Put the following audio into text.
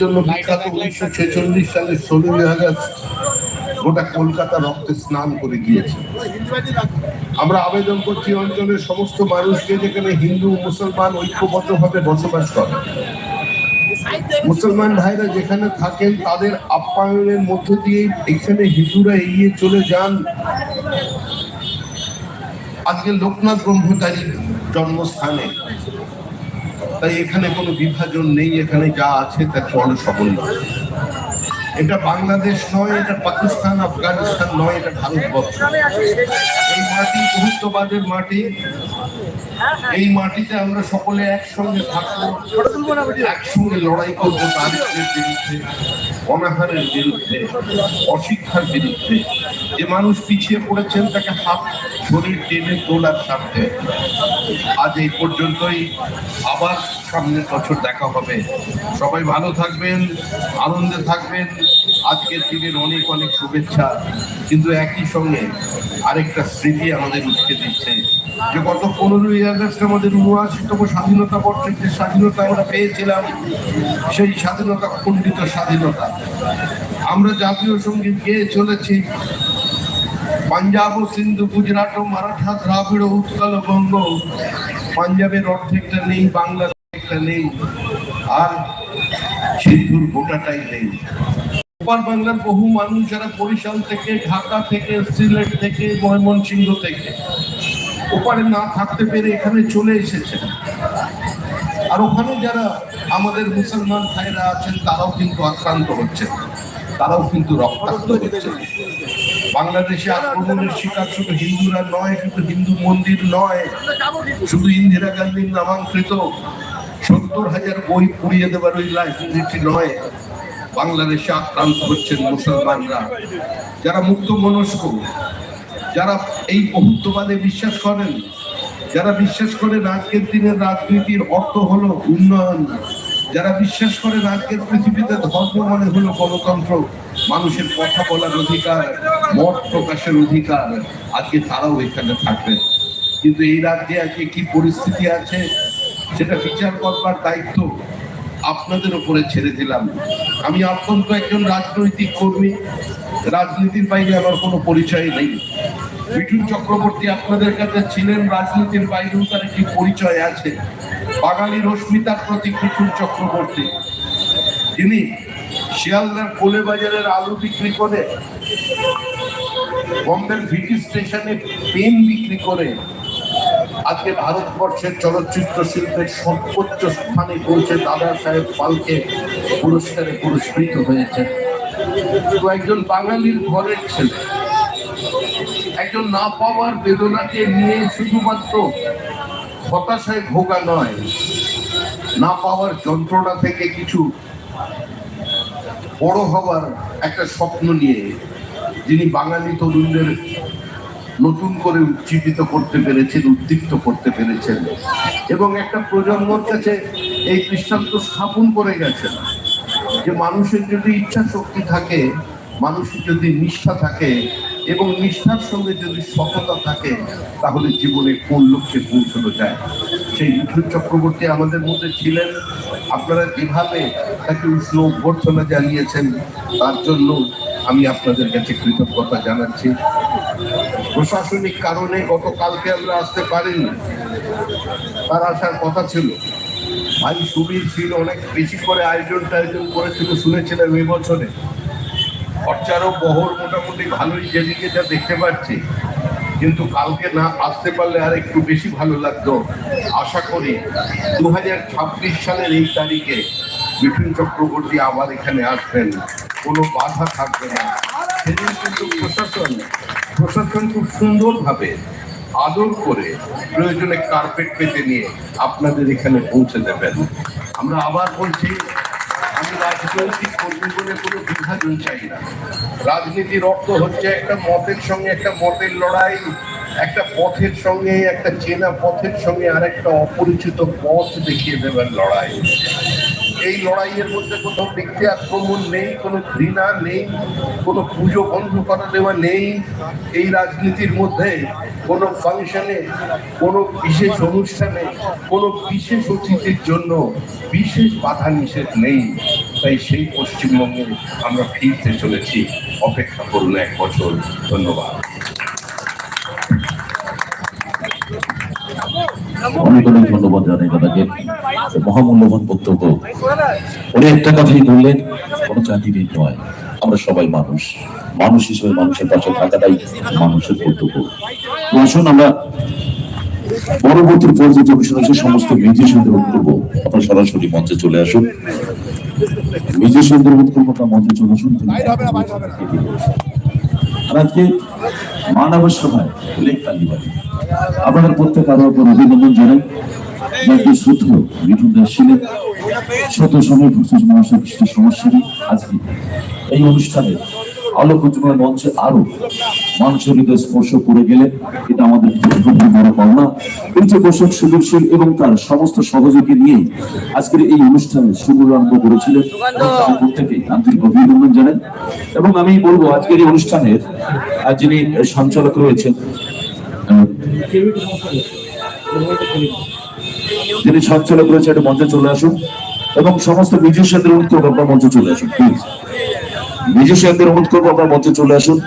জন্য বিখ্যাত উনিশশো ছেচল্লিশ সালের ষোলোই আগস্ট গোটা কলকাতা রক্তে স্নান করে গিয়েছে। আমরা আবেদন করছি, অঞ্চলের সমস্ত মানুষকে যেখানে হিন্দু, মুসলমান ঐক্যবদ্ধভাবে বসবাস করে। মুসলমান ভাইরা যেখানে থাকেন, তাদের আপ্যায়নের মধ্য দিয়ে এখানে হিন্দুরা এগিয়ে চলে যান। আজকে লোকনাথ ব্রহ্মচারীর জন্মস্থানে তাই এখানে কোনো বিভাজন নেই, এখানে যা আছে তা চল এটা বাংলাদেশ নয়, এটা পাকিস্তান, আফগানিস্তান নয়, এটা ভারতবর্ষ। এই মাটি বহুত্ববাদের মাটি। এই মাটিতে আমরা সকলে একসঙ্গে থাকব, একসঙ্গে লড়াই করব তাদের বিরুদ্ধে। অনাহারের বিরুদ্ধে, অশিক্ষার বিরুদ্ধে, যে মানুষ পিছিয়ে পড়েছেন তাকে হাত, শরীর টেনে তোলার স্বার্থে। আজ এই পর্যন্তই। আবার সামনের বছর দেখা হবে। সবাই ভালো থাকবেন, আনন্দে থাকবেন। আজকের দিনের অনেক অনেক শুভেচ্ছা। কিন্তু একই সঙ্গে আরেকটা স্মৃতি আমাদের উঠকে দিচ্ছে। যে গত পনেরোই আগস্ট আমাদের উনআশিতম স্বাধীনতা বর্ষের যে স্বাধীনতা আমরা পেয়েছিলাম, সেই স্বাধীনতা, খণ্ডিত স্বাধীনতা আমরা জাতীয় সংগীত গেয়ে চলেছি। পাঞ্জাব ও সিন্ধু গুজরাট ও মারাঠা, দ্রাবিড় উৎকল বঙ্গ। পাঞ্জাবের অর্ধেকটা নেই, বাংলার অর্ধেকটা নেই, আর সিন্ধুর গোটাটাই নেই। ওপার বাংলার বহু মানুষ যারা বরিশাল থেকে, ঢাকা থেকে, সিলেট থেকে, ময়মনসিংহ থেকে, ওপারে না থাকতে পেরে এখানে চলে এসেছেন। আর ওখানে যারা আমাদের মুসলমান ভাইরা আছেন, তারাও কিন্তু আক্রান্ত হচ্ছে। তারাও কিন্তু রক্তাক্ত হচ্ছেন বাংলাদেশে আক্রমণের শিকার শুধু হিন্দুরা নয়, শুধু হিন্দু মন্দির নয়, শুধু ইন্দিরা গান্ধীর নামাঙ্কৃত সত্তর হাজার বই পুড়িয়ে দেবার ওই লাইব্রেরিটি নয়। বাংলাদেশে আক্রান্ত হচ্ছেন মুসলমানরা। যারা মুক্ত মনস্ক যারা এই বহুত্ববাদে বিশ্বাস করেন যারা বিশ্বাস করে আজকের দিনের রাজনীতির অর্থ হলো উন্নয়ন, যারা বিশ্বাস করে আজকের পৃথিবীতে ধর্ম মানে হলো গণতন্ত্র, মানুষের কথা বলার অধিকার, মত প্রকাশের অধিকার, আজকে তারাও এখানে থাকবেন কিন্তু এই রাজ্যে আজকে কি পরিস্থিতি আছে, সেটা বিচার করবার দায়িত্ব আপনাদের উপরে ছেড়ে দিলাম। আমি অত্যন্ত একজন রাজনৈতিক কর্মী, রাজনীতির বাইরে আমার কোনো পরিচয় নেই। বিটুল চক্রবর্তী আপনাদের কাছে ছিলেন রাজনীতির বাইরেও তার একটি পরিচয় আছে। বাঙালি রশ্মিতার প্রতি বিটুল চক্রবর্তী। তিনি শিয়ালদার কোলে বাজারের আলু বিক্রি করে, বম্বের ভিটি স্টেশনে পেন বিক্রি করে, আজকে ভারতবর্ষের চলচ্চিত্র শিল্পের সর্বোচ্চ স্থানে পৌঁছে দাদা সাহেব পালকে পুরস্কারে পুরস্কৃত হয়েছে একজন বাঙালির ঘরের ছেলে। একজন না পাওয়ার বেদনাকে নিয়ে শুধুমাত্র হতাশায় ভোগা নয়, না পাওয়ার যন্ত্রণা থেকে কিছু বড় হওয়ার একটা স্বপ্ন নিয়ে যিনি বাঙালি তরুণদের নতুন করে উজ্জীবিত করতে পেরেছেন, উদ্দীপ্ত করতে পেরেছেন। এবং একটা প্রজন্মর কাছে এই দৃষ্টান্ত স্থাপন করে গেছেন যে মানুষের যদি ইচ্ছা শক্তি থাকে, মানুষের যদি নিষ্ঠা থাকে এবং নিষ্ঠার সঙ্গে যদি সফলতা থাকে, তাহলে জীবনে কোন লক্ষ্যে পৌঁছানো যায়? সেই বিষ্ণু চক্রবর্তী আমাদের মধ্যে ছিলেন। আপনারা যেভাবে তাকে উষ্ণ অভ্যর্থনা জানিয়েছেন, তার জন্য আমি আপনাদের কাছে কৃতজ্ঞতা জানাচ্ছি। প্রশাসনিক কারণে গতকালকে আমরা আসতে পারিনি। তার আসার কথা ছিল। ভাই সুবীর ছিল অনেক বেশি করে আয়োজন টায়োজন করেছিল শুনেছিলাম এই বছরে। খরচারও বহর মোটামুটি ভালোই যেদিকে যা দেখতে পাচ্ছি। কিন্তু কালকে না আসতে পারলে আর একটু বেশি ভালো লাগতো। আশা করি দু হাজার ছাব্বিশ সালের এই তারিখে বিপিন চক্রবর্তী আবার এখানে আসবেন। কোনো বাধা থাকবে না। সেদিন কিন্তু প্রশাসন প্রশাসন খুব সুন্দরভাবে আদর করে প্রয়োজনে কার্পেট পেতে নিয়ে আপনাদের এখানে পৌঁছে দেবেন। আমরা আবার বলছি আমি রাজনৈতিক কর্মী কোনো বিভাজন চাই না। রাজনীতির অর্থ হচ্ছে একটা মতের সঙ্গে একটা মতের লড়াই, একটা পথের সঙ্গে, একটা চেনা পথের সঙ্গে আরেকটা অপরিচিত পথ দেখিয়ে দেবার লড়াই। এই লড়াইয়ের মধ্যে কোথাও ব্যক্তি আক্রমণ নেই, কোনো ঘৃণা নেই, কোনো পুজো বন্ধ করা দেওয়া নেই। এই রাজনীতির মধ্যে কোনো ফাংশনে, কোনো বিশেষ অনুষ্ঠানে, কোনো বিশেষ অতিথির জন্য বিশেষ বাধা নিষেধ নেই। তাই সেই পশ্চিমবঙ্গে আমরা ফিরতে চলেছি। অপেক্ষা করুন এক বছর। ধন্যবাদ। অনেক অনেক ধন্যবাদ জানাই দাদাকে। মহামূল্যবান বক্তব্য। উনি একটা কথাই বললেন, কোনো জাতিভেদ নয়। আমরা সবাই মানুষ। মানুষ হিসেবে মানুষের পাশে থাকাটাই মানুষের কর্তব্য। আসুন আমরা পরবর্তী পর্যায়ে সমস্ত মিউজিশিয়ানদের অনুরোধ করব। আপনারা সরাসরি মঞ্চে চলে আসুন। মিউজিশিয়ানদের অনুরোধ করব আপনারা মঞ্চে চলে শুনতে আর আজকে মানবের সভায় লেখ কালীবাড়ি আপনাদের প্রত্যেক আরও উপর অভিনন্দন জানাই। যাকে মিঠুন দাস ছিলেন শত সময় ভূষণ মহাশয় কৃষ্ণ সমস্যারই আজকে এই অনুষ্ঠানে আলোক উজ্জ্বল মঞ্চে আরও মানুষের হৃদয় স্পর্শ করে গেলে এটা আমাদের বড় পাওনা। বসক সুদীপশীল এবং তার সমস্ত সহযোগী নিয়ে আজকের এই অনুষ্ঠানে শুভারম্ভ করেছিলেন প্রত্যেকেই আন্তরিক অভিনন্দন জানাই। এবং আমি বলব, আজকের এই অনুষ্ঠানের যিনি সঞ্চালক রয়েছেন যিনি সঞ্চালক রয়েছে একটা মঞ্চে চলে আসুন। এবং সমস্ত মিউজিশিয়ানদের করব আপনার মঞ্চে চলে আসুন প্লিজ মিউজিশিয়ানদের অনুরোধ করব আপনার মঞ্চে চলে আসুন।